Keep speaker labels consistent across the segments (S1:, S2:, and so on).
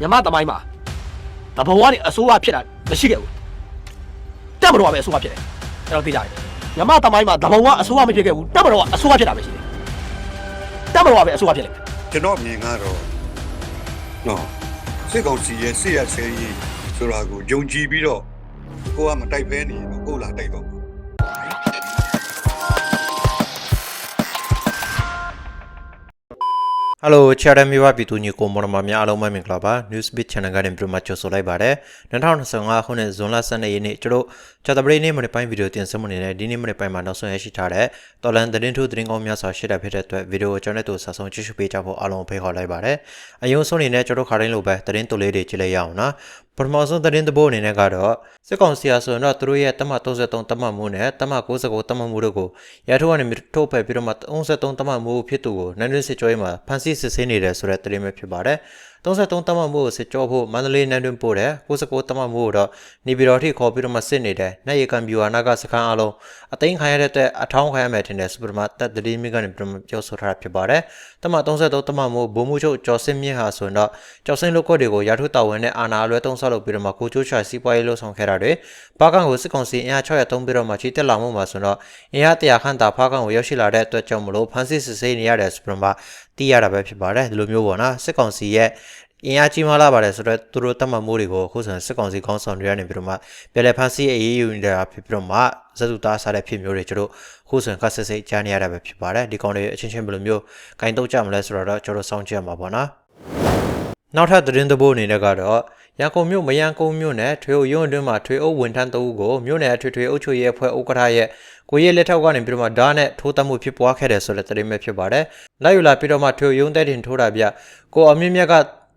S1: မြန်မာတမိုင်းမှာတဘဝကနေအစိုးရဖြစ်တာမရှိခဲ့ဘူးတက်မတော်ကပဲအစိုးရဖြစ်တယ်အဲ့တော့သိကြတယ်မြန်မာတမိုင်းမှာတဘဝအစိုးရမဖြစ်ခဲ့ဘူးတက်မတော်ကအစိုးရဖြစ်တာပဲရှိတယ်တက်မတော်ကပဲအစိုးရဖြစ်လိမ့်မယ်
S2: ကျွန်တော်မြင်ကတော့နော်စစ်ကောင်စီရဲ့စစ်ရဆဲကြီးဆိုတာကိုယုံကြည်ပြီးတော့ကိုကမတိုက်ဖဲနေရင်တော့ကိုလာတိုက်တော့ မှာ
S3: ဟယ်လိုချာရမီဝပြည်သူညီကိုမော်ရမများအားလုံးပဲမင်္ဂလာပါ Newsbeat Channel ကနေပြန်မှကြိုဆိုလိုက်ပါတယ်2025ခုနှစ်ဇွန်လ12ရက်နေ့ကျွန်တော်ချာတပရိနေ့မနေ့ပိုင်းဗီဒီယိုတင်ဆက်မှုနေနဲ့ဒီနေ့မနေ့ပိုင်းမှာနောက်ဆုံးရရှိထားတဲ့တော်လန်သတင်းထုတ်သတင်းကောင်းများစွာရှင်းတာဖြစ်တဲ့အတွက်ဗီဒီယိုကိုကျွန်တော်တို့ဆက်ဆုံးကြည့်ရှုပေးကြဖို့အားလုံးဖိတ်ခေါ်လိုက်ပါတယ်အယုံဆုံးအနေနဲ့ကျွန်တော်ခါတိုင်းလိုပဲသတင်းတိုလေးတွေကြည့်လိုက်ရအောင်နော် ပထမဆုံးသတင်းတပိုးအနေနဲ့ကတော့စစ်ကောင်စီအားဆိုရင်တော့သူတို့ရဲ့တမ33တမမှုနဲ့တမ69တမမှုတို့ကိုရထိုးကနေထုတ်ဖက်ပြီးတော့မှ33တမမှုဖြစ်သူကိုနိုင်တွင်းစစ်ကြောရေးမှာဖန်ဆီးစစ်ဆေးနေတယ်ဆိုတဲ့သတင်းပဲဖြစ်ပါတယ် 33တမမှုကိုစစ်ကြောဖို့မန္တလေးနိုင်တွင်းပို့တယ်69တမမှုကိုတော့နေပြည်တော်ထိခေါ်ပြီးတော့မှစစ်နေတယ်နိုင်ရကံပြူဟာနာကစခန်းအလုံးအသိမ်းခံရတဲ့အတွက်အထောင်းခံရမယ်ထင်တယ်စပရမတက်တတိမိကနေပြီးတော့မှပြောဆိုထားတာဖြစ်ပါတယ်တမ33တမမှုဘုံမှုချုပ်ကျော်စင်းမြင့်ဟာဆိုရင်တော့ကျော်စင်းလုတ်ကွက်တွေကိုရထိုးတာဝန်နဲ့အာဏာအလွဲသုံးဆောက်လုပ်ပြီးတော့မှကိုချိုးချစီးပွားရေးလှုပ်ဆောင်ခဲ့တာတွေဖားကန်ကိုစစ်ကောင်စီအင်အား600သုံးပြီးတော့မှချီတက်လာမှုမှာဆိုတော့အင်အား100ခန့်တာဖားကန်ကိုရောက်ရှိလာတဲ့အတွက်ကြောင့်မလို့ဖန်စစ်စစ်ဆေးနေရတယ်ဆိုပြီးတော့မှ သိရတာပဲဖြစ်ပါတယ်ဒီလိုမျိုးပေါ့နော်စစ်ကောင်စီရဲ့အင်အားကြီးမားလာပါတယ်ဆိုတော့သူတို့တတ်မှတ်မှုတွေကိုအခုဆိုရင်စစ်ကောင်စီခေါင်းဆောင်တွေကနေပြီးတော့မှပြည်လဲဖန်စီအရေးယူနေတာဖြစ်ပြီးတော့မှဇက်သူသားစားတဲ့ဖြစ်မျိုးတွေကျတို့အခုဆိုရင်ခက်ဆစ်စိတ်ကြားနေရတာပဲဖြစ်ပါတယ်ဒီကောင်တွေအချင်းချင်းဘယ်လိုမျိုးဂိုင်းတော့ကြမလဲဆိုတော့ကျတို့စောင့်ကြည့်ရမှာပေါ့နော်နောက်ထပ်သတင်းသဘောအနေနဲ့ကတော့ ရန်ကုန်မြို့မယန်ကုန်းမြို့နယ်ထွေအုပ်ရုံးအတွင်းမှာထွေအုပ်ဝန်ထမ်းတအုပ်ကိုမြို့နယ်အထွေထွေအုပ်ချုပ်ရေးအဖွဲ့ဥက္ကဋ္ဌရဲ့ကိုရဲလက်ထောက်ကနေပြီးတော့မှဓာတ်နဲ့ထိုးတက်မှုဖြစ်ပွားခဲ့တယ်ဆိုတဲ့သတင်းပဲဖြစ်ပါတယ်။လိုက်ယူလာပြီးတော့မှထွေအုပ်ရုံးတဲ့တင်ထိုးတာပြကိုအမြင့်မြတ်က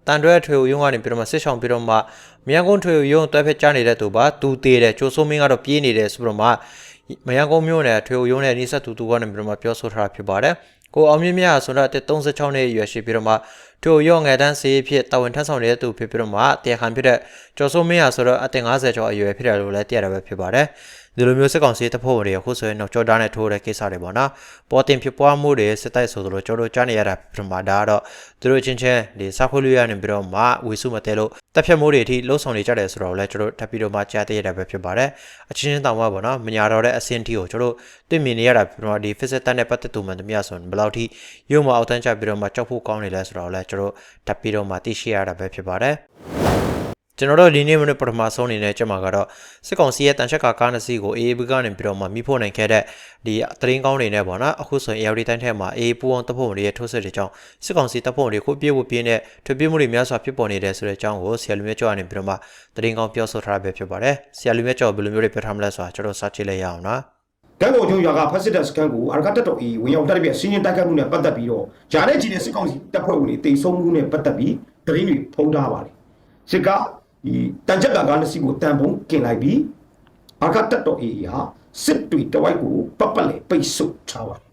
S3: တန်တွဲထွေအုပ်ရုံးကနေပြီးတော့မှဆစ်ဆောင်ပြီးတော့မှမယန်ကုန်းထွေအုပ်ရုံးတွဲဖက်ကြားနေတဲ့သူပါသူသေးတယ်ကျိုးစိုးမင်းကတော့ပြေးနေတယ်ဆိုပြီးတော့မှမယန်ကုန်းမြို့နယ်ထွေအုပ်ရုံးနဲ့နှိစက်သူသူကနေပြီးတော့မှပြောဆိုထားတာဖြစ်ပါတယ်။ကိုအောင်မြင့်မြတ်ဆိုတော့36နှစ်အရွယ်ရှိပြီးတော့မှ ထိုရော့ငယ်တန်းစေးဖြစ်တာဝန်ထမ်းဆောင်နေတဲ့သူဖြစ်ပြီးတော့မှတရားခံဖြစ်တဲ့ကျော်စိုးမင်းဟာဆိုတော့အသက်50ကျော်အရွယ်ဖြစ်တယ်လို့လည်းသိရတာပဲဖြစ်ပါတယ် ဒီလိုမျိုးစစ်ကောင်စီတပ်ဖွဲ့ဝင်တွေအခုဆိုရင်တော့ကြော်တာနဲ့ထိုးတဲ့ကိစ္စတွေပေါ့နော်ပေါ်တင်ဖြစ်ပွားမှုတွေစစ်တိုက်ဆိုသလိုကျွန်တော်တို့ကြားနေရတာဖြစ်မှာဒါကတော့သူတို့ချင်းချင်းဒီစာခွေးလူရနေပြီးတော့မှဝေစုမတဲလို့တပ်ဖြတ်မှုတွေအထိလှုံ့ဆော်နေကြတယ်ဆိုတော့လည်းကျွန်တော်တက်ပြီးတော့မှကြားသိရတာပဲဖြစ်ပါတယ်အချင်းချင်းတောင်မှပေါ့နော်မညာတော့တဲ့အဆင့်အထိကိုကျွန်တော်တွေ့မြင်နေရတာဖြစ်မှာဒီ physical တက်နဲ့ပတ်သက်သူမှန်တမရဆိုရင်ဘယ်လောက်ထိရုံမအောက်တန်းချပြီးတော့မှကြောက်ဖို့ကောင်းနေလဲဆိုတော့လည်းကျွန်တော်တက်ပြီးတော့မှသိရှိရတာပဲဖြစ်ပါတယ် ကျွန်တော်တို့ဒီနေ့မနေ့ပထမဆုံးအနေနဲ့ကျမကတော့စစ်ကောင်စီရဲ့တန်ချက်ကာကားနှစ်စီးကို AAB ကနေပြီးတော့မှမိဖို့နိုင်ခဲ့တဲ့ဒီသတင်းကောင်းတွေနဲ့ပေါ့နော်အခုဆိုရင် ARD တိုင်းထဲမှာ AA ပူအောင်တပ်ဖွဲ့တွေရဲ့ထိုးစစ်တွေကြောင့်စစ်ကောင်စီတပ်ဖွဲ့တွေခုပြေးဖို့ပြင်းတဲ့ထွေပြေးမှုတွေများစွာဖြစ်ပေါ်နေတယ်ဆိုတဲ့အကြောင်းကိုဆရာလူမြတ်ကျော်ကနေပြီးတော့မှသတင်းကောင်းပြောဆိုထားတာပဲဖြစ်ပါတယ်ဆရာလူမြတ်ကျော်ဘယ်လိုမျိုးတွေပြောထားမလဲဆိုတာကျွန်တော်စကြည့်လိုက်ရအောင်နော်
S4: ကံကုန်ချုံရွာကဖက်စစ်တပ်စကန်ကိုအာရကတက်တော်အေးဝင်ရောက်တက်ပြီးစီးရင်တက်ခတ်မှုနဲ့ပတ်သက်ပြီးတော့ဂျာနဲ့ကြီးတဲ့စစ်ကောင်စီတပ်ဖွဲ့ဝင်တွေတိတ်ဆုံးမှုနဲ့ပတ်သက်ပြီးတရင်တွေဖုံးထားပါတယ်စစ်က ဒီတန်ချက်ကကားနှစ်စီးကိုတန်ဖုံးกินလိုက်ပြီးအာရကတက်တော်အေးဟာစစ်တွေတဝိုက်ကိုပတ်ပတ်လေပိတ်ဆို့ထားပါတယ်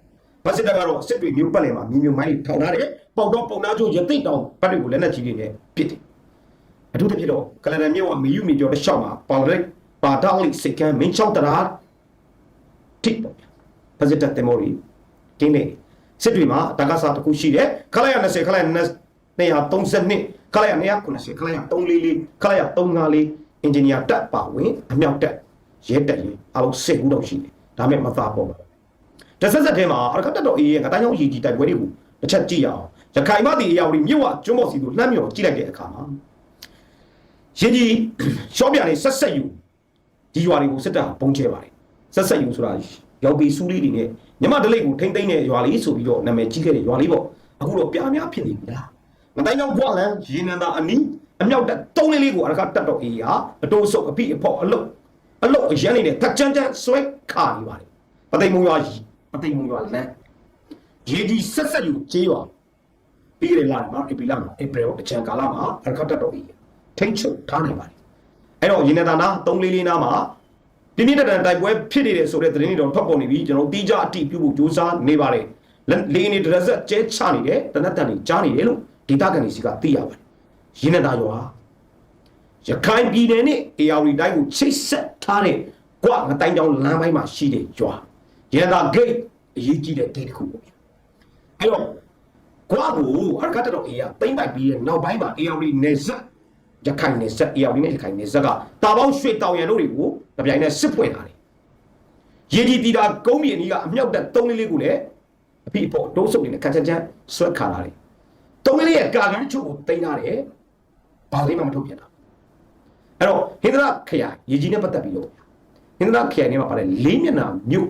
S4: ဖက်စစ်တပ်ကတော့စစ်တွေမျိုးပတ်လေမှာမြေမြုံမိုင်းတွေထောင်ထားတယ်ပေါက်တော့ပုံနာကျိုးရသိမ့်တောင်ဘတ်တွေကိုလက်နက်ကြီးတွေနဲ့ပစ်တယ်အထူးသဖြင့်တော့ကလန်ဒန်မြို့ကမီယူမီကျော်တစ်လျှောက်မှာပေါလက်ပါတာလိစိတ်ကမ်းမင်းချောင်းတရာထိပ်ပေါ့ဗျာဖက်စစ်တပ်တင်မော်ရီကင်းနေစစ်တွေမှာတက္ကသတစ်ခုရှိတယ်ခလိုက်ရ20ခလိုက်232 ခလိုက်ရ290ခလိုက်ရ344ခလိုက်ရ354အင်ဂျင်နီယာတက်ပါဝင်အမြောက်တက်ရဲတက်ရင်အလုံးစစ်ဘူးတော့ရှိတယ်ဒါမဲ့မသားပေါ့ပါတဆက်ဆက်ထဲမှာအရကတက်တော်အေးရဲ့ငတိုင်းကြောင့်ရည်ကြီးတိုက်ပွဲတွေကိုတစ်ချက်ကြည့်ရအောင်ရခိုင်မတီအရာဝတီမြို့ဝကျွန်းပေါ်စီကိုလှမ်းမြော်ကြည့်လိုက်တဲ့အခါမှာရင်ကြီးရှော့ပြနေဆက်ဆက်ယူဒီရွာတွေကိုစစ်တပ်ကပုံချဲပါတယ်ဆက်ဆက်ယူဆိုတာရောက်ပြီးစူးလေးတွေနဲ့မြမဒလိတ်ကိုထိမ့်သိမ့်တဲ့ရွာလေးဆိုပြီးတော့နာမည်ကြီးခဲ့တဲ့ရွာလေးပေါ့အခုတော့ပြားများဖြစ်နေပြီလား မတိုင်းကြောင့်ဘွားလန်ရေနံသာအနီးအမြောက်တက်တုံးလေးလေးကိုအရကတက်တော့အေးဟာအတိုးဆုပ်အပိအဖော့အလုတ်အလုတ်အရန်နေတဲ့တက်ကြမ်းကြမ်းဆွဲခါနေပါတယ်ပသိမ်မုံရွာကြီးပသိမ်မုံရွာလမ်းရေကြီးဆက်ဆက်ယူကြေးရွာပြီးရလာမှာဧပြီလမှာဧပြီအချမ်းကာလမှာအရကတက်တော့အေးထိမ့်ချုပ်ထားနေပါတယ်အဲ့တော့ရေနံသာနာ344နားမှာပြင်းပြတဲ့တိုက်ပွဲဖြစ်နေတယ်ဆိုတဲ့သတင်းတွေတော့ထွက်ပေါ်နေပြီကျွန်တော်တီးကြအတိပြုဖို့ကြိုးစားနေပါတယ်လေနေဒရက်ဆက်ကျဲချနေတယ်တနတ်တန်တွေကြားနေတယ်လို့ ဒေတာကန်စီကသိရပါတယ်ရင်းနေတာရွာရခိုင်ပြည်နယ်နဲ့ AR တိုင်းကိုချိတ်ဆက်ထားတဲ့ကွငတိုင်းတောင်လမ်းပိုင်းမှာရှိတဲ့ရွာရင်းနေတာဂိတ်အရေးကြီးတဲ့ဂိတ်တစ်ခုပေါ့ဗျာအဲ့တော့ကွာကိုအရကတ်တော် AR တိမ့်ပိုက်ပြီးတဲ့နောက်ပိုင်းမှာ AR နယ်ဆက်ရခိုင်နယ်ဆက်အေရီနဲ့ရခိုင်နယ်ဆက်ကတာပေါင်းရွှေတောင်ရန်တို့တွေကိုကြပြိုင်နဲ့စစ်ဖွင့်လာတယ်ရေဒီတီတာကုန်းမြေအနီးကအမြောက်တပ်၃လေးလေးကိုလည်းအဖိအဖို့တိုးစုပ်နေတဲ့ကန်ချန်ချန်ဆွဲခါလာတယ် ၃လေးလေးရဲ့ကာကန်ချုပ်ကိုတင်ထားတယ်ဘာလေးမှမထုတ်ပြတာအဲ့တော့ဟင်္ဒရာခရိုင်ရေကြီးနဲ့ပတ်သက်ပြီးတော့ဟင်္ဒရာခရိုင်ထဲမှာပါတဲ့လေးမျက်နှာမြို့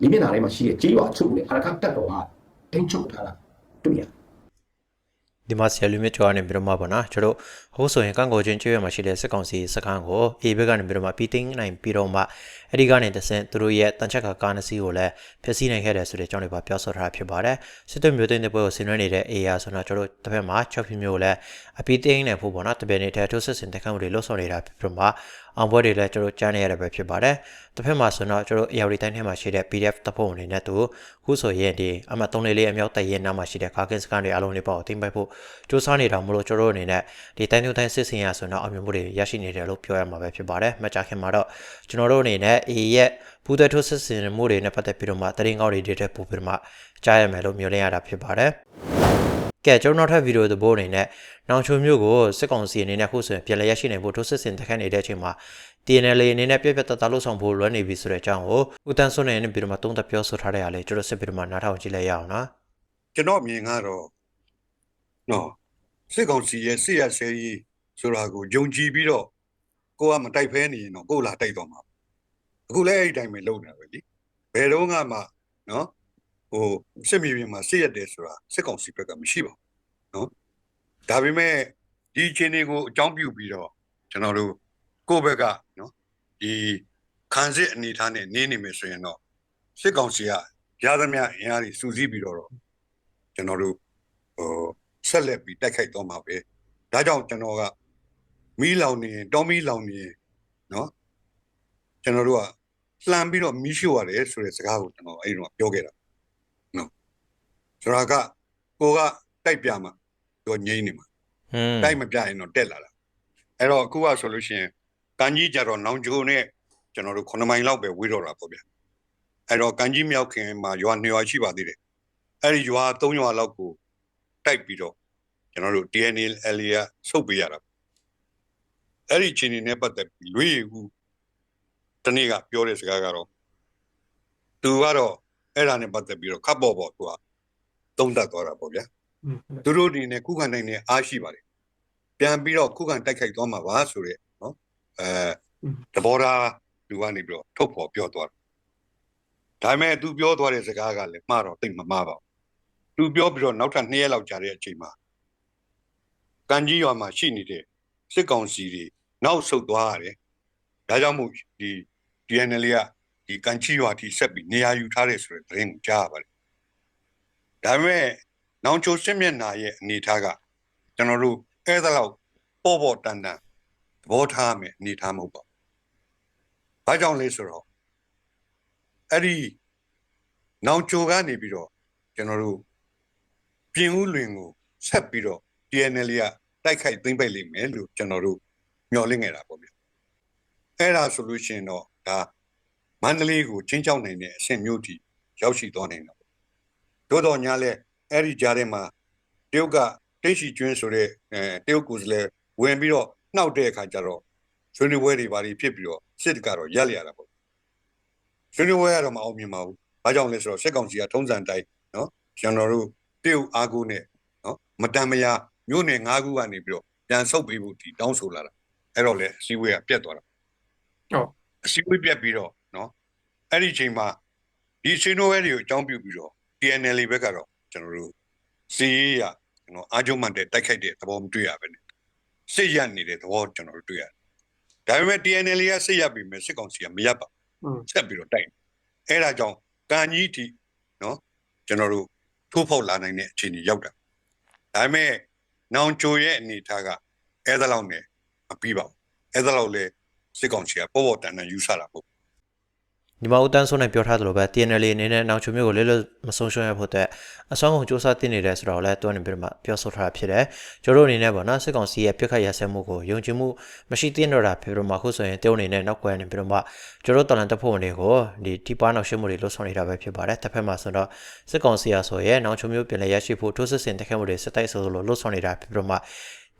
S4: လေးမျက်နှာထဲမှာရှိတဲ့ကြေးရွာချုပ်နဲ့အရခတ်တက်တော်ဟာတင်းချုပ်ထားတာတွေ့ရတယ်
S3: ဒီမှာဆရာလူမြင့်ကျော်ကနေပြီးတော့မှပေါ့နော်ကျွန်တော် ဟိုးဆိုရင်ကန့်ကိုချင်းကျွေးရမှာရှိတဲ့စစ်ကောင်စီစခန်းကိုအေဘက်ကနေပြီးတော့မှပြီးသိမ်းနိုင်ပြီးတော့မှအဲ့ဒီကနေတဆင့်သူတို့ရဲ့တန်ချက်ကကားနစီကိုလည်းဖျက်ဆီးနိုင်ခဲ့တယ်ဆိုတဲ့အကြောင်းတွေပါပြောဆိုထားတာဖြစ်ပါတယ်စစ်တပ်မျိုးသိမ်းတဲ့ပွဲကိုဆင်နွှဲနေတဲ့ AR ဆိုတော့ကျွန်တော်တို့တစ်ဖက်မှာ6ဖြမျိုးလည်းအပြီးသိမ်းနိုင်ဖို့ပေါ့နော်တပည့်နေတဲ့ထိုးစစ်စင်တက်ခတ်မှုတွေလှုပ်ဆောင်နေတာဖြစ်ပြီးတော့မှအောင်ပွဲတွေလည်းကျွန်တော်ကြားနေရတဲ့ပဲဖြစ်ပါတယ်တစ်ဖက်မှာဆိုတော့ကျွန်တော်အရာတွေတိုင်းထဲမှာရှိတဲ့ PDF တပ်ဖွဲ့ဝင်တွေနဲ့သူခုဆိုရင်ဒီအမှတ်3လေးလေးအမြောက်တရင်နားမှာရှိတဲ့ကာကင်စကန်တွေအလုံးလေးပေါ့အသိမ့်ပိုက်ဖို့စူးစမ်းနေတာမလို့ကျွန်တော်တို့အနေနဲ့ဒီတိုင်းတူတိုင်းစစ်စင်ရဆိုတော့အမြင်မှုတွေရရှိနေတယ်လို့ပြောရမှာပဲဖြစ်ပါတယ်။မကြခင်မှာတော့ကျွန်တော်တို့အနေနဲ့ A ရဲ့ဘူးသက်ထုစစ်စင်မှုတွေနဲ့ပတ်သက်ပြီးတော့မှတရင်ကောက်တွေတွေတက်ပို့ပြီးတော့မှကြားရမယ်လို့မျှော်လင့်ရတာဖြစ်ပါတယ်။ကဲကျွန်တော်နောက်ထပ်ဗီဒီယိုသဘောအနေနဲ့နောင်ချုံမျိုးကိုစစ်ကောင်စီအနေနဲ့ခုဆိုရင်ပြန်လည်ရရှိနိုင်ဖို့ထိုးစစ်စင်တက်ခတ်နေတဲ့အချိန်မှာ TNL အနေနဲ့ပြက်ပြက်တသားလို့ဆောင်ဖို့လွမ်းနေပြီဆိုတဲ့အကြောင်းကိုဦးတန်းစွန်းနေနဲ့ပြီးတော့မှတုံးသက်ပြောဆိုထားတဲ့အရာလေးကျွန်တော်စစ်ပြီးတော့မှနားထောင်ကြည့်လိုက်ရအောင်နော်
S2: ကျွန်တော်အမြင်ကတော့နော် စစ်ကောင်စီရဲ့စစ်ရဆဲကြီးဆိုတာကိုယုံကြည်ပြီးတော့ကိုကမတိုက်ဖဲနေရင်တော့ကိုလာတိုက်တော့မှာအခုလည်းအဲ့ဒီတိုင်းပဲလုပ်နေတာပဲလीဘယ်တော့မှနော်ဟိုစစ်မြေပြင်မှာစစ်ရတယ်ဆိုတာစစ်ကောင်စီဘက်ကမရှိပါဘူးနော်ဒါပေမဲ့ဒီအချိန်တွေကိုအကြောင်းပြုပြီးတော့ကျွန်တော်တို့ကိုယ့်ဘက်ကနော်ဒီခံစစ်အနေထားနဲ့နေနေမယ်ဆိုရင်တော့စစ်ကောင်စီကရသမျှအင်အားတွေစူးစီးပြီးတော့ကျွန်တော်တို့ဟို ဆက်လက်ပြီးတိုက်ခိုက်တော့မှာပဲဒါကြောင့်ကျွန်တော်ကမီးလောင်နေရင်တောမီးလောင်နေရင်နော်ကျွန်တော်တို့ကလှမ်းပြီးတော့မီးရှို့ရတယ်ဆိုတဲ့စကားကိုကျွန်တော်အဲ့ဒီတော့ပြောခဲ့တာနော်ဆိုတော့ကကိုကတိုက်ပြမှာတော့ငိမ့်နေမှာ
S3: ဟွန်း
S2: တိုက်မပြရင်တော့တက်လာတာအဲ့တော့အခုကဆိုလို့ရှိရင်ကံကြီးကြတော့နောင်ဂျိုနဲ့ကျွန်တော်တို့9မိုင်လောက်ပဲဝေးတော့တာပေါ့ဗျအဲ့တော့ကံကြီးမြောက်ခင်မှာရွာ2ရွာရှိပါသေးတယ်အဲ့ဒီရွာ၃ရွာလောက်ကို တိုက်ပြီးတော့ကျွန်တော်တို့ DNA area ဆုတ်ပေးရတာအဲ့ဒီချင်းနေနဲ့ပတ်သက်ပြီးလွေဦးတနေ့ကပြောတဲ့စကားကတော့သူကတော့အဲ့ဒါနဲ့ပတ်သက်ပြီးတော့ခပ်ပေါ်ပေါ်သူကတုံးတက်သွားတာပေါ့ဗျာသူတို့ဒီနဲ့ခုခံနိုင်တဲ့အားရှိပါတယ်ပြန်ပြီးတော့ခုခံတိုက်ခိုက်သွားမှာပါဆိုတဲ့နော်အဲသဘောထားလူကနေပြီးတော့ထုတ်ဖော်ပြောသွားတယ်ဒါပေမဲ့သူပြောသွားတဲ့စကားကလည်းမှားတော့တိတ်မမှားပါဘူး သူပြောပြီးတော့နောက်ထပ်2ရက်လောက်ကြာတဲ့အချိန်မှာကံကြီးရွာမှာရှိနေတဲ့စစ်ကောင်စီတွေနောက်ဆုတ်သွားရတယ်။ဒါကြောင့်မို့ဒီ DNL ကဒီကံကြီးရွာထိဆက်ပြီးနေရာယူထားတယ်ဆိုတဲ့သတင်းကိုကြားရပါတယ်။ဒါပေမဲ့နောင်ချိုစစ်မျက်နှာရဲ့အနေအထားကကျွန်တော်တို့အဲ့ဒါလောက်ပေါ့ပေါ့တန်တန်သဘောထားမယ်အနေအထားမဟုတ်ပါဘူး။ဘာကြောင့်လဲဆိုတော့အဲ့ဒီနောင်ချိုကနေပြီးတော့ကျွန်တော်တို့ ပြင်ဦးလွင်ကိုဆက်ပြီးတော့ TNL ကတိုက်ခိုက်သိမ်းပိုက်လိမ့်မယ်လို့ကျွန်တော်တို့မျှော်လင့်နေတာပေါ့ဗျအဲ့ဒါဆိုလို့ရှိရင်တော့ဒါမန္တလေးကိုချင်းချောက်နိုင်တဲ့အဆင့်မျိုးထိရောက်ရှိသွားနိုင်တာပေါ့သို့တော်ညာလဲအဲ့ဒီကြားထဲမှာတရုတ်ကတိတ်ရှိကျွင်းဆိုတဲ့အဲတရုတ်ကိုယ်စားလှယ်ဝင်ပြီးတော့နှောက်တဲ့အခါကျတော့ဆွေးနွေးပွဲတွေဘာတွေဖြစ်ပြီးတော့စစ်တကတော့ရက်လျရတာပေါ့ဆွေးနွေးပွဲကတော့မအောင်မြင်ပါဘူးဘာကြောင့်လဲဆိုတော့စစ်ကောင်စီကထုံးစံတိုင်းနော်ကျွန်တော်တို့ တရုတ်အားကိုးနဲ့နော်မတန်မယာမြို့နယ်၅ခုကနေပြီးတော့ပြန်ဆုတ်ပေးဖို့ဒီတောင်းဆိုလာတာအဲ့တော့လေအစည်းအဝေးကပြတ်သွားတာ
S1: ဟုတ်
S2: အစည်းအဝေးပြတ်ပြီးတော့နော်အဲ့ဒီအချိန်မှာဒီစင်နိုဝဲတွေကိုအကြောင်းပြုပြီးတော့ TNL ဘက်ကတော့ကျွန်တော်တို့စီးရကျွန်တော်အာဂျုံမန်တဲ့တိုက်ခိုက်တဲ့သဘောမတွေ့ရပဲနဲ့စစ်ရနေတဲ့သဘောကျွန်တော်တို့တွေ့ရတယ်ဒါပေမဲ့ TNL ကစစ်ရပြီမဲ့စစ်ကောင်စီကမရပါ
S1: อืม
S2: ဆက်ပြီးတော့တိုက်တယ်အဲ့ဒါကြောင့်ကန်ကြီးတီနော်ကျွန်တော်တို့ ထိုးဖောက်လာနိုင်တဲ့အခြေအနေရောက်တာဒါပေမဲ့နောင်ချိုရဲ့အနေထားကအဲ့ဒါလောက်နဲ့မပြီးပါဘူးအဲ့ဒါလောက်လေစစ်ကောင်စီကပေါ်ပေါ်တန်တန်ယူဆတာပေါ့
S3: ဒီမှာဦးတန်းစွန်းနဲ့ပြောထားသလိုပဲ TNL အနေနဲ့နောင်ချုံမျိုးကိုလေးလို့မဆုံးရှုံးရဖို့အတွက်အဆောင်ကုန်စူးစမ်းတင်နေတယ်ဆိုတော့လည်းတွန်းနေပြီးတော့မှပြောဆိုထားတာဖြစ်တယ်။ကျတို့အနေနဲ့ပေါ့နော်စစ်ကောင်စီရဲ့ပြစ်ခတ်ရဆဲမှုကိုယုံကြည်မှုမရှိသင့်တော့တာဖြစ်ပြီးတော့မှအခုဆိုရင်တုံးအနေနဲ့နောက်ကွယ်နေပြီးတော့မှကျတို့တော်လန်တပ်ဖွဲ့ဝင်တွေကိုဒီတိပါနောက်ရှင်းမှုတွေလှုပ်ဆောင်နေတာပဲဖြစ်ပါတယ်။တစ်ဖက်မှာဆိုတော့စစ်ကောင်စီရဆိုရဲ့နောင်ချုံမျိုးပြင်လည်ရရှိဖို့ထိုးစစ်ဆင်တက်ခတ်မှုတွေစစ်တိုက်ဆိုလိုလှုပ်ဆောင်နေတာဖြစ်ပြီးတော့မှ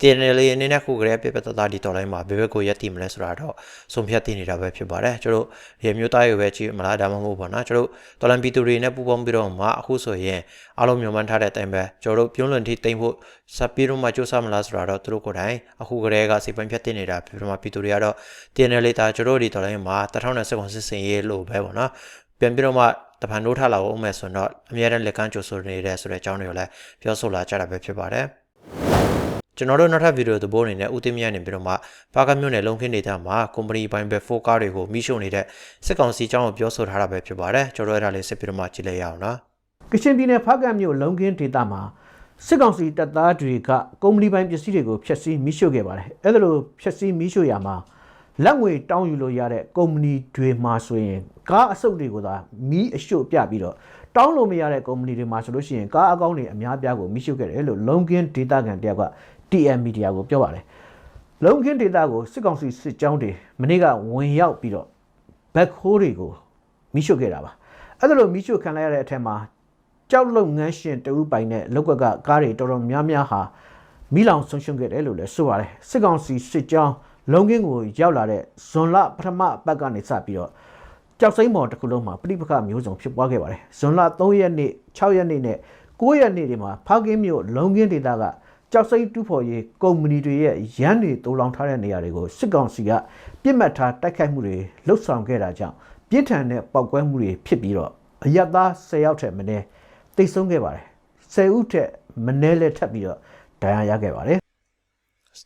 S3: တင်တယ်လေအနေနဲ့ခုကလေးပြပြတသားဒီတော်တိုင်းမှာဘယ်ဘက်ကိုရက်တည်မလဲဆိုတာတော့ဆုံးဖြတ်တည်နေတာပဲဖြစ်ပါတယ်ကျွန်တော်ရေမျိုးသားရွယ်ပဲကြည့်မလားဒါမှမဟုတ်ပါနော်ကျွန်တော်တော်လန်ပီတူတွေနဲ့ပူပေါင်းပြီးတော့မှအခုဆိုရင်အားလုံးမြန်မာထားတဲ့အတိုင်းပဲကျွန်တော်ပြုံးလွန်ထိတိမ့်ဖို့စပ်ပြီးတော့မှစူးစမ်းမလားဆိုတာတော့သူတို့ကိုယ်တိုင်အခုကလေးကစိတ်ပိုင်းဖြတ်တည်နေတာပြပြမှာပီတူတွေကတော့တင်တယ်လေဒါကျွန်တော်ဒီတော်တိုင်းမှာ2020စစ်စင်ရေးလို့ပဲပေါ့နော်ပြန်ပြီးတော့မှတဖန်နိုးထလာအောင်မယ်ဆိုတော့အများရန်လက်ကမ်းကြိုဆိုနေတဲ့ဆိုတဲ့အကြောင်းတွေကိုလည်းပြောဆိုလာကြတာပဲဖြစ်ပါတယ် ကျွန်တော်တို့နောက်ထပ်ဗီဒီယိုသဘောအနေနဲ့ဦးသိမြတ်နေပြီးတော့မှပါကမြို့နယ်လုံခင်းဒေသမှာကုမ္ပဏီပိုင်းပဲ4ကားတွေကိုမိရှုံနေတဲ့စစ်ကောင်စီအကြောင်းကိုပြောဆိုထားတာပဲဖြစ်ပါတယ်ကျွန်တော်တို့အဲ့ဒါလေးစစ်ပြီးတော့မှကြည့်လိုက်ရအောင်နော်
S5: ကချင်ပြည်နယ်ဖားကတ်မြို့လုံကင်းဒေသမှာစစ်ကောင်စီတပ်သားတွေကကုမ္ပဏီပိုင်းပစ္စည်းတွေကိုဖျက်ဆီးမိရှို့ခဲ့ပါတယ်။အဲဒါလိုဖျက်ဆီးမိရှို့ရမှာလက်ငွေတောင်းယူလို့ရတဲ့ကုမ္ပဏီတွေမှာဆိုရင်ကားအစုပ်တွေကိုသာမီးအရှို့ပြပြီးတော့တောင်းလို့မရတဲ့ကုမ္ပဏီတွေမှာဆိုလို့ရှိရင်ကားအကောင့်တွေအများပြားကိုမိရှို့ခဲ့တယ်လို့လုံကင်းဒေသခံတယောက်က TM Media ကိုပြောပါတယ်။လုံကင်းဒေသကိုစစ်ကောင်စီစစ်ကြောင်းတွေမနေ့ကဝင်ရောက်ပြီးတော့ဘက်ခိုးတွေကိုမိရှို့ခဲ့တာပါ။အဲဒါလိုမိရှို့ခံလိုက်ရတဲ့အထက်မှာကြောက်လုံငန်းရှင်တဦးပိုင်တဲ့လောက်ကွက်ကကားတွေတော်တော်များများဟာမိလောင်ဆုံးရှုံးခဲ့တယ်လို့လည်းဆိုပါတယ်စစ်ကောင်စီစစ်ကြောင်းလုံကင်းကိုရောက်လာတဲ့ဇွန်လပထမအပတ်ကနေစပြီးတော့ကြောက်စိမ့်မော်တစ်ခုလုံးမှာပြိပခမျိုးစုံဖြစ်ပွားခဲ့ပါတယ်ဇွန်လ3ရက်နေ့6ရက်နေ့နဲ့9ရက်နေ့တွေမှာဖားကင်းမြို့လုံကင်းဒေသက ကြောက်စိမ့်တူဖို့ရေးကုမ္ပဏီတွေရဲ့ရန်တွေတူလောင်ထားတဲ့နေရာတွေကိုစစ်ကောင်စီကပြစ်မှတ်ထားတိုက်ခိုက်မှုတွေလှုပ်ဆောင်ခဲ့တာကြောင့်ပြစ်ထန်တဲ့ပောက်ကွဲမှုတွေဖြစ်ပြီးတော့အယက်သား10ယောက်ထက်မနည်းတိတ်ဆုံးခဲ့ပါတယ်ဆယ်ဦးထက်မနည်းလဲထပ်ပြီးတော့ဒဏ်ရာရခဲ့ပါတယ်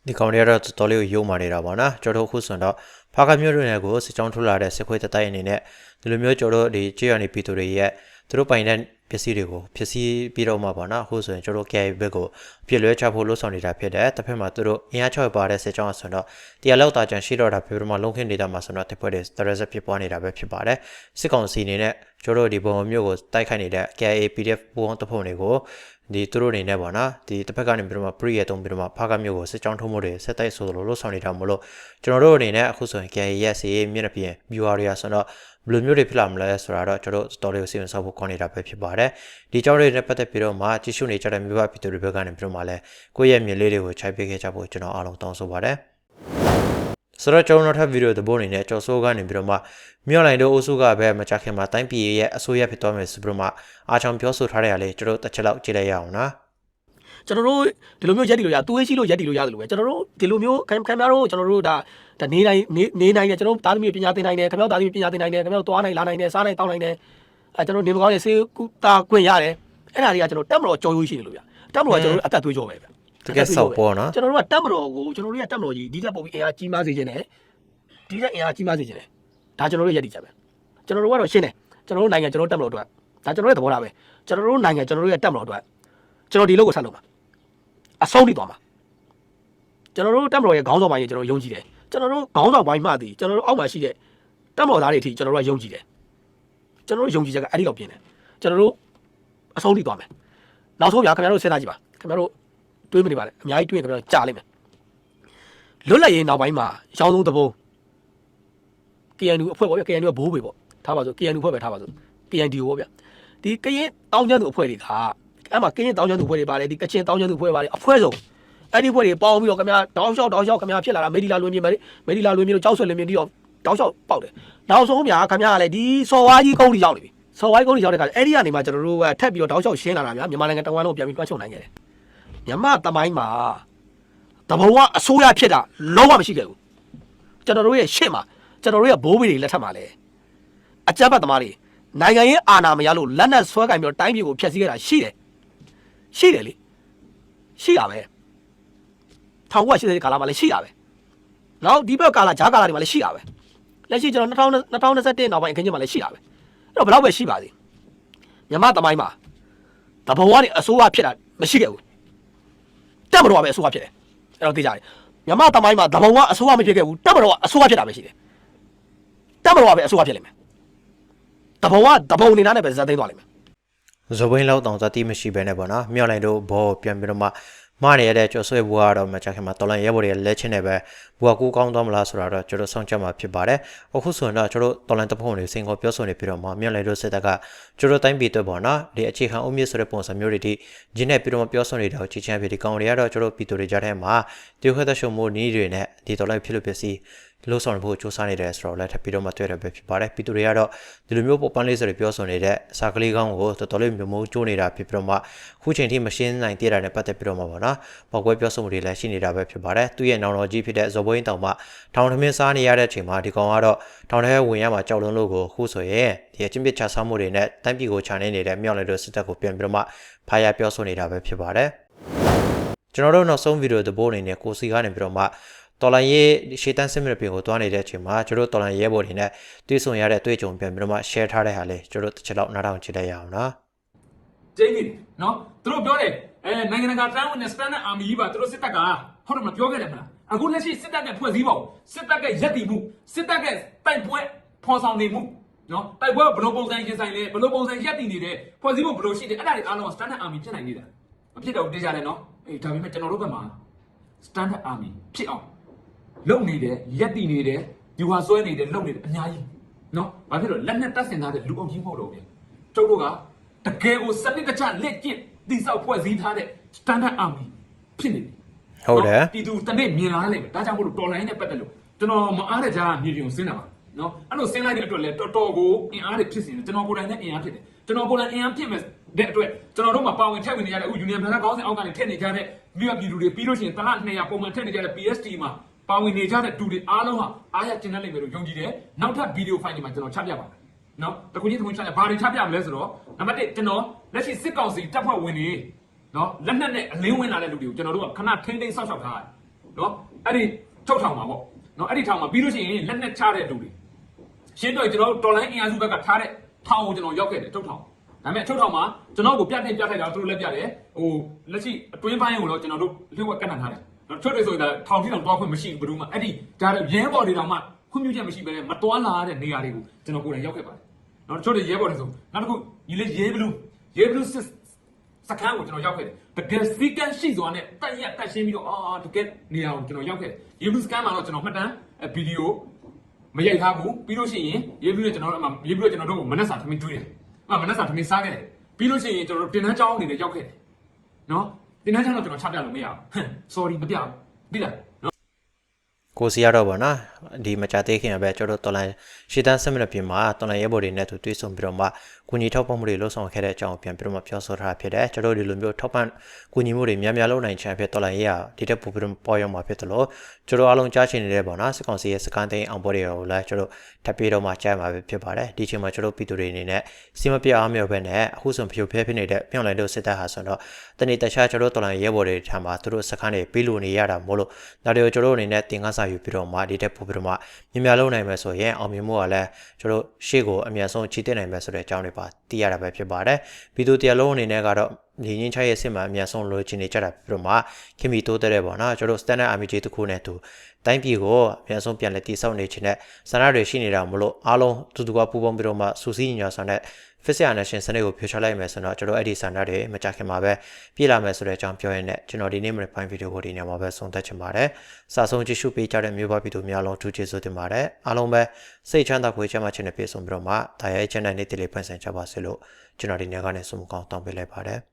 S3: ဒီကောင်တွေကတော့တော်တော်လေးကိုယုံမာနေတာပေါ့နော်ကျွန်တော်တို့အခုဆိုတော့ဖာကမျိုးတွေနဲ့ကိုစစ်ကြောင်းထုတ်လာတဲ့စစ်ခွေးတတိုက်အနေနဲ့ဒီလိုမျိုးကျွန်တော်တို့ဒီကြေးရနေပြည်သူတွေရဲ့ သူတို့ပိုင်တဲ့ပစ္စည်းတွေကိုဖြစ်စည်းပြီးတော့မှပေါ့နော်အခုဆိုရင်ကျွန်တော်တို့ KI ဘက်ကိုပြစ်လွဲချဖို့လှုပ်ဆောင်နေတာဖြစ်တယ်တစ်ဖက်မှာသူတို့အင်အား6ပါတဲ့စစ်ကြောင်းအဆိုတော့တရားလောက်တာကြံရှိတော့တာဖြစ်ပြီးတော့မှလုံခင်းနေတာမှာဆိုတော့တစ်ဖွဲ့တွေတရဇက်ဖြစ်ပွားနေတာပဲဖြစ်ပါတယ်စစ်ကောင်စီအနေနဲ့ကျွန်တော်တို့ဒီဘုံမျိုးကိုတိုက်ခိုက်နေတဲ့ KI PDF ပူပေါင်းတပ်ဖွဲ့တွေကိုဒီသူတို့အနေနဲ့ပေါ့နော်ဒီတစ်ဖက်ကနေပြီးတော့မှ pre ရတုံးပြီးတော့မှဖားကမျိုးကိုစစ်ကြောင်းထုံးမှုတွေဆက်တိုက်ဆိုလိုလို့ဆောင်နေတာမို့လို့ကျွန်တော်တို့အနေနဲ့အခုဆိုရင် KI ရဲ့စီမျက်နှာပြင် viewer တွေဆိုတော့ ဘယ်လိုမျိုးတွေဖြစ်လာမလဲဆိုတာတော့ကျွန်တော်တို့ story ကိုစီစဉ်ဆောက်ဖို့ကောင်းနေတာပဲဖြစ်ပါတယ်ဒီကြောင်းတွေနဲ့ပတ်သက်ပြီးတော့မှကြည့်ရှုနေကြတဲ့မြို့ပပြည်သူတွေဘက်ကနေပြီးတော့မှလည်းကိုယ့်ရဲ့မြင်လေးတွေကိုခြိုက်ပေးခဲ့ကြဖို့ကျွန်တော်အားလုံးတောင်းဆိုပါတယ်ဆိုတော့ကျွန်တော်နောက်ထပ်ဗီဒီယိုသဘောအနေနဲ့ကြော်စိုးကနေပြီးတော့မှမြောက်လိုင်တို့အုပ်စုကပဲမကြခင်မှာတိုင်းပြည်ရဲ့အစိုးရဖြစ်သွားမယ်ဆိုပြီးတော့မှအားချောင်ပြောဆိုထားတဲ့အရာလေးကျွန်တော်တို့တစ်ချက်လောက်ကြည့်လိုက်ရအောင်နော်
S1: ကျွန်တော်တို့ဒီလိုမျိုးရက်တီလို့ရသူဝေးရှိလို့ရက်တီလို့ရတယ်လို့ပဲကျွန်တော်တို့ဒီလိုမျိုးခင်ခင်ဗျားတို့ကျွန်တော်တို့ဒါဒါနေနိုင်နေနေနိုင်တယ်ကျွန်တော်တို့သားသမီးပညာသင်နိုင်တယ်ခင်ဗျားတို့သားသမီးပညာသင်နိုင်တယ်ခင်ဗျားတို့သွားနိုင်လာနိုင်တယ်စားနိုင်တောင်းနိုင်တယ်အဲကျွန်တော်နေမကောင်းတဲ့စေကူတာခွင့်ရတယ်အဲ့ဒါတွေကကျွန်တော်တက်မတော်ကြော်ရွေးရှိတယ်လို့ဗျတက်မတော်ကကျွန်တော်တို့အသက်သွေးကြောပဲဗျ
S3: တကယ်ဆောက်ပေါ်နော်
S1: ကျွန်တော်တို့ကတက်မတော်ကိုကျွန်တော်တို့ကတက်မတော်ကြီးဒီတက်ပုံပြီးအင်အားကြီးမားစေခြင်းနဲ့ဒီတက်အင်အားကြီးမားစေခြင်းနဲ့ဒါကျွန်တော်တို့ရက်တီကြပဲကျွန်တော်တို့ကတော့ရှင်းတယ်ကျွန်တော်တို့နိုင်ငံကျွန်တော်တို့တက်မတော်အတွက်ဒါကျွန်တော်တို့ရဲ့သဘောထားပဲကျွန်တော်တို့နိုင်ငံကျွန်တော်တို့ရဲ့တက်မတော်အတွက် ကျွန်တော်ဒီလောက်ကိုဆက်လုပ်မှာအဆုံးထိသွားမှာကျွန်တော်တို့တက်မတော်ရဲ့ခေါင်းဆောင်ပိုင်းကိုကျွန်တော်ယုံကြည်တယ်ကျွန်တော်တို့ခေါင်းဆောင်ပိုင်းမှသည်ကျွန်တော်တို့အောက်မှာရှိတဲ့တက်မတော်သားတွေအထိကျွန်တော်တို့ကယုံကြည်တယ်ကျွန်တော်တို့ယုံကြည်ချက်ကအဲ့ဒီလောက်ပြင်းတယ်ကျွန်တော်တို့အဆုံးထိသွားမယ်နောက်ဆုံးပြခင်ဗျားတို့စဉ်းစားကြည့်ပါခင်ဗျားတို့တွေးမနေပါနဲ့အများကြီးတွေးရင်ခင်ဗျားတို့ကြာလိမ့်မယ်လွတ်လပ်ရေးနောက်ပိုင်းမှာရောင်းဆုံးသဘုံ KNU အဖွဲ့ပေါ့ဗျ KNU ကဘိုးဘေပေါ့ထားပါစို့ KNU အဖွဲ့ပဲထားပါစို့ KNDO ပေါ့ဗျဒီကရင်တောင်းကျမ်းသူအဖွဲ့တွေက အဲ့မှာကရင်တောင်းကျမ်းသူအဖွဲ့တွေပါတယ်ဒီကချင်တောင်းကျမ်းသူအဖွဲ့ပါတယ်အဖွဲ့စုံအဲ့ဒီအဖွဲ့တွေပေါင်းပြီးတော့ခင်ဗျာတောင်းလျှောက်တောင်းလျှောက်ခင်ဗျာဖြစ်လာတာမေဒီလာလွင်မြေမေဒီလာလွင်မြေတို့ကြောက်ဆွေလွင်မြေတိတော့တောင်းလျှောက်ပေါက်တယ်နောက်ဆုံးဗျာခင်ဗျာကလည်းဒီစော်ဝါးကြီးကုန်းကြီးရောက်နေပြီစော်ဝါးကြီးကုန်းကြီးရောက်တဲ့ခါအဲ့ဒီကနေမှကျွန်တော်တို့ကထပ်ပြီးတော့တောင်းလျှောက်ရှင်းလာတာဗျာမြန်မာနိုင်ငံတဝန်လုံးပြန်ပြီးတွန်းချုပ်နိုင်ခဲ့တယ်မြန်မာတမိုင်းမှာတဘုံကအစိုးရဖြစ်တာလုံးဝမရှိခဲ့ဘူးကျွန်တော်တို့ရဲ့ရှေ့မှာကျွန်တော်တို့ရဲ့ဘိုးဘေးတွေလက်ထက်မှာလည်းအကြမ်းဖက်သမားတွေနိုင်ငံရေးအာဏာမရလို့လက်နက်ဆွဲကင်ပြီးတော့တိုင်းပြည်ကိုဖျက်ဆီးခဲ့တာရှိတယ် ရှိတယ်လေရှိတာပဲ1980ကာလမှာလည်းရှိတာပဲနောက်ဒီဘက်ကာလဂျားကာလတွေမှာလည်းရှိတာပဲလက်ရှိကျွန်တော်2000 2021နောက်ပိုင်းအခင်းချင်းမှာလည်းရှိတာပဲအဲ့တော့ဘယ်တော့ပဲရှိပါသေးမြန်မာတမိုင်းမှာတဘဝကနေအစိုးရဖြစ်တာမရှိခဲ့ဘူးတက်မတော်ပဲအစိုးရဖြစ်တယ်အဲ့တော့သိကြတယ်မြန်မာတမိုင်းမှာတဘဝအစိုးရမဖြစ်ခဲ့ဘူးတက်မတော်ကအစိုးရဖြစ်တာပဲရှိတယ်တက်မတော်ကပဲအစိုးရဖြစ်လိမ့်မယ်တဘဝတဘုံနေတာနဲ့ပဲဇာတ်သိမ်းသွားလိမ့်မယ်
S3: ဇဝင်းလောက်တောင်သတိမရှိဘဲနဲ့ပေါ့နော်မြောက်လိုက်တို့ဘောပြန်ပြီးတော့မှမှားနေရတဲ့ကျော်ဆွဲဘူကတော့မကြခင်မှာတော်လန်ရဲဘော်တွေလက်ချင်းနဲ့ပဲဘူကကူကောင်းသွားမလားဆိုတာတော့ကျွန်တော်စောင့်ကြမှာဖြစ်ပါတယ်အခုဆိုရင်တော့ကျွန်တော်တော်လန်တဖုံတွေစင်ကောပြောဆိုနေပြီးတော့မှမြန်လေတို့စစ်တပ်ကကျွန်တော်တိုင်းပြည်အတွက်ပေါ့နော်ဒီအခြေခံအုံမြင့်ဆိုတဲ့ပုံစံမျိုးတွေဒီဂျင်းနဲ့ပြီးတော့မှပြောဆိုနေတာကိုကြည်ချမ်းဖြစ်ဒီကောင်တွေကတော့ကျွန်တော်ပြည်သူတွေကြားထဲမှာတရုတ်ခက်သက်ရှုံမှုနီးတွေနဲ့ဒီတော်လိုက်ဖြစ်လို့ဖြစ်စီ လို့ဆောင်ဖို့စူးစမ်းနေတယ်ဆိုတော့လည်းထပ်ပြီးတော့မှတွေ့ရပဲဖြစ်ပါတယ်ပြည်သူတွေကတော့ဒီလိုမျိုးပေါ်ပန်းလေးဆိုတွေပြောဆိုနေတဲ့စာကလေးကောင်းကိုတော်တော်လေးမျိုးမိုးကျိုးနေတာဖြစ်ပြီးတော့မှခုချိန်ထိမရှင်းနိုင်သေးတာနဲ့ပတ်သက်ပြီးတော့မှပေါ့နော်ပေါက်ကွဲပြောဆိုမှုတွေလည်းရှိနေတာပဲဖြစ်ပါတယ်သူ့ရဲ့နောင်တော်ကြီးဖြစ်တဲ့ဇော်ဘွင်းတောင်မှထောင်ထမင်းစားနေရတဲ့အချိန်မှာဒီကောင်ကတော့ထောင်ထဲဝင်ရမှာကြောက်လွန်းလို့ကိုခုဆိုရင်ဒီအချင်းပြစ်ချဆောင်မှုတွေနဲ့တိုင်းပြည်ကိုခြံနေနေတဲ့မြောက်လေတို့စစ်တပ်ကိုပြန်ပြီးတော့မှဖားရပြောဆိုနေတာပဲဖြစ်ပါတယ်ကျွန်တော်တို့နောက်ဆုံးဗီဒီယိုသဘောအနေနဲ့ကိုစီကနေပြီးတော့မှ တော်လိုင်းရေးရှေ့တန်းစစ်မြေပြင်ကိုတွားနေတဲ့အချိန်မှာကျွန်တော်တို့တော်လိုင်းရဲဘော်တွေနဲ့တွေ့ဆုံရတဲ့တွေ့ကြုံပြန်ပြီးတော့မှ share ထားတဲ့ဟာလေးကျွန်တော်တို့တစ်ချက်လောက်နားထောင်ကြည့်လိုက်ရအောင်နော်
S6: ကျင်းနေတယ်နော်သူတို့ပြောတယ်အဲနိုင်ငံတကာတန်းဝင်တဲ့ standard army ကြီးပါသူတို့စစ်တပ်ကဟုတ်တယ်မလားပြောခဲ့တယ်မလားအခုလက်ရှိစစ်တပ်ကဖွဲ့စည်းပုံစစ်တပ်ကရက်တည်မှုစစ်တပ်ကတိုက်ပွဲဖော်ဆောင်နေမှုနော်တိုက်ပွဲဘယ်လိုပုံစံရင်ဆိုင်လဲဘယ်လိုပုံစံရက်တည်နေတယ်ဖွဲ့စည်းပုံဘယ်လိုရှိတယ်အဲ့ဒါတွေအားလုံးက standard army ဖြစ်နိုင်နေတာမဖြစ်တော့တေးကြတယ်နော်အေးဒါပေမဲ့ကျွန်တော်တို့ဘက်မှာ standard army ဖြစ်အောင် လုပ်နေတယ်ရက်တည်နေတယ်ယူဟာဆွဲနေတယ်လုပ်နေတယ်အများကြီးနော်ဘာဖြစ်လို့လက်နဲ့တက်ဆင်ထားတဲ့လူအုပ်ကြီးမဟုတ်တော့ဘူးကျုပ်တို့ကတကယ်ကိုစနစ်တကျလက်ကျင့်တိစောက်ဖွဲ့စည်းထားတဲ့ standard army ဖြစ်နေတယ်
S3: ဟုတ်တယ်
S6: ပြည်သူတနေ့မြင်လာလိမ့်မယ်ဒါကြောင့်မို့လို့တော်လိုင်းနဲ့ပတ်သက်လို့ကျွန်တော်မအားတဲ့ကြားကမြေပြင်ကိုဆင်းတာပါနော်အဲ့လိုဆင်းလိုက်တဲ့အတွက်လည်းတော်တော်ကိုအင်အားတွေဖြစ်စီတယ်ကျွန်တော်ကိုယ်တိုင်နဲ့အင်အားဖြစ်တယ်ကျွန်တော်ကိုယ်တိုင်အင်အားဖြစ်မဲ့တဲ့အတွက်ကျွန်တော်တို့မှာပါဝင်ထည့်ဝင်နေရတဲ့ဥ union ဘဏ္ဍာကောင်းစဉ်အောက်ကနေထည့်နေကြတဲ့မြို့ပြည်သူတွေပြီးလို့ရှိရင်တလ200ပုံမှန်ထည့်နေကြတဲ့ PST မှာ ပါဝင်နေကြတဲ့တူတွေအားလုံးဟာအားရကျင်းတဲ့လိမ့်မယ်လို့ယုံကြည်တယ်နောက်ထပ်ဗီဒီယိုဖိုင်တွေမှာကျွန်တော်ချပြပါမယ်နော်တခုချင်းတခုချင်းချပြဘာတွေချပြမလဲဆိုတော့နံပါတ်1ကျွန်တော်လက်ရှိစစ်ကောင်စီတပ်ဖွဲ့ဝင်တွေနော်လက်နက်နဲ့အလင်းဝင်လာတဲ့လူတွေကိုကျွန်တော်တို့ကခဏထိမ့်သိမ်းဆောက်ရှောက်ထားရတယ်နော်အဲ့ဒီထုတ်ထောင်မှာပေါ့နော်အဲ့ဒီထောင်မှာပြီးလို့ရှိရင်လက်နက်ချတဲ့လူတွေရှင်းတော့ကျွန်တော်တို့တော်လိုင်းအင်အားစုဘက်ကထားတဲ့ထောင်ကိုကျွန်တော်ရောက်ခဲ့တယ်ထုတ်ထောင်ဒါပေမဲ့ထုတ်ထောင်မှာကျွန်တော်ကိုပြတ်တင်ပြတ်ထိုက်တာသူတို့လည်းပြတယ်ဟိုလက်ရှိအတွင်းပိုင်းကိုတော့ကျွန်တော်တို့လျှို့ဝှက်ကန့်နှံ့ထားတယ် နော်ချွတ်တယ်ဆိုရင်ဒါထောင်ထိတောင်တွားခွင့်မရှိဘူးဘယ်သူမှအဲ့ဒီဒါရဲဘော်တွေတောင်မှခွင့်ပြုချက်မရှိဘဲနဲ့မတွားလာရတဲ့နေရာတွေကိုကျွန်တော်ကိုယ်တိုင်ရောက်ခဲ့ပါတယ်နော်တချို့တွေရဲဘော်တွေဆိုနောက်တစ်ခုညီလေးရဲဘလူးရဲဘလူးစစ်စခန်းကိုကျွန်တော်ရောက်ခဲ့တယ်တကယ်စီကန်းရှိစွာနဲ့တက်ရက်တက်ရှင်းပြီးတော့အာတကယ်နေရာကိုကျွန်တော်ရောက်ခဲ့တယ်ရဲဘလူးစခန်းမှာတော့ကျွန်တော်မှတ်တမ်းဗီဒီယိုမရိုက်ထားဘူးပြီးလို့ရှိရင်ရဲဘလူးနဲ့ကျွန်တော်တို့အမှရဲဘလူးကကျွန်တော်တို့ကိုမနှက်စာထမင်းတွေးတယ်အမမနှက်စာထမင်းစားခဲ့တယ်ပြီးလို့ရှိရင်ကျွန်တော်တို့တင်တန်းချောင်းအနေနဲ့ရောက်ခဲ့တယ်နော် တင်တန်းချောင်းတော့ကျွန်တော်ချပြလို့မရဘူးဟမ် sorry မပြဘူးပြီးလားနော်
S3: ကိုစီရတော့ဗောနော် ဒီမကြသေးခင်ကပဲကျွန်တော်တို့တော်လန်ရှေ့တန်းဆက်မနပြင်မှာတော်လန်ရဲဘော်တွေနဲ့သူတွေ့ဆုံပြီးတော့မှကုညီထောက်ပံ့မှုတွေလှုပ်ဆောင်ခဲ့တဲ့အကြောင်းကိုပြန်ပြီးတော့မှပြောဆိုထားတာဖြစ်တယ်ကျွန်တော်တို့ဒီလိုမျိုးထောက်ပံ့ကုညီမှုတွေများများလုပ်နိုင်ချင်ဖြစ်တော်လန်ရဲကဒီတက်ပို့ပြီးတော့ပေါ်ရောက်မှာဖြစ်တယ်လို့ကျွန်တော်အားလုံးကြားချင်နေတဲ့ဗောနော်စစ်ကောင်စီရဲ့စကန်သိန်းအောင်ဘော်တွေကိုလည်းကျွန်တော်ထပ်ပြီးတော့မှကြားမှာပဲဖြစ်ပါတယ်ဒီချိန်မှာကျွန်တော်ပြည်သူတွေအနေနဲ့စီမပြအားမြော်ပဲနဲ့အခုဆိုဖြိုဖဲဖြစ်နေတဲ့ပြောင်းလဲလို့စစ်တပ်ဟာဆိုတော့တနေ့တခြားကျွန်တော်တော်လန်ရဲဘော်တွေထံမှာသူတို့စကန်တွေပြီးလို့နေရတာမို့လို့ဒါတွေကိုကျွန်တော်အနေနဲ့တင်ကားစာယူပြီးတော့မှဒီတက်ပို့ပြီးတော့မှမြင်များလုံးနိုင်မယ်ဆိုရင်အောင်မြင်မှုကလည်းကျွန်တော်ရှေ့ကိုအမြန်ဆုံးချီတက်နိုင်မယ်ဆိုတဲ့အကြောင်းတွေပါသိရတာပဲဖြစ်ပါတယ်ဗီဒီယိုတရားလုံးအနေနဲ့ကတော့ညီငင်းချရဲ့စစ်မှန်အမြန်ဆုံးလိုချင်နေကြတာပြီးတော့မှခင်မီတိုးတဲ့ပေါ့နော်ကျွန်တော် standard army ကြီးတစ်ခုနဲ့တူ တိုင်းပြည်ကိုအမြန်ဆုံးပြန်လည်တည်ဆောက်နေခြင်းနဲ့ဆန္ဒတွေရှိနေတာမလို့အားလုံးတူတူကပူပေါင်းပြီးတော့မှစူးစီးညညာဆောင်တဲ့ physical nation စနစ်ကိုဖြိုချလိုက်မယ်ဆိုတော့ကျွန်တော်အဲ့ဒီဆန္ဒတွေမကြခင်မှာပဲပြည်လာမယ်ဆိုတဲ့အကြောင်းပြောရင်းနဲ့ကျွန်တော်ဒီနေ့မနေ့ပိုင်းဗီဒီယိုကိုဒီနေ့မှာပဲဆုံးသက်ချင်ပါတယ်။စာဆုံးကြည့်ရှုပေးကြတဲ့မျိုးပါပြည်သူများလုံးထူးကျေးဇူးတင်ပါတယ်။အားလုံးပဲစိတ်ချမ်းသာကိုယ်ချမ်းသာခြင်းနဲ့ပြည့်စုံပြီးတော့မှဒါရိုက်ချမ်းတဲ့နေ့တည်းလေးဖွင့်ဆင်ကြပါစေလို့ကျွန်တော်ဒီနေ့ကနေဆုမကောင်းတောင်းပေးလိုက်ပါတယ်။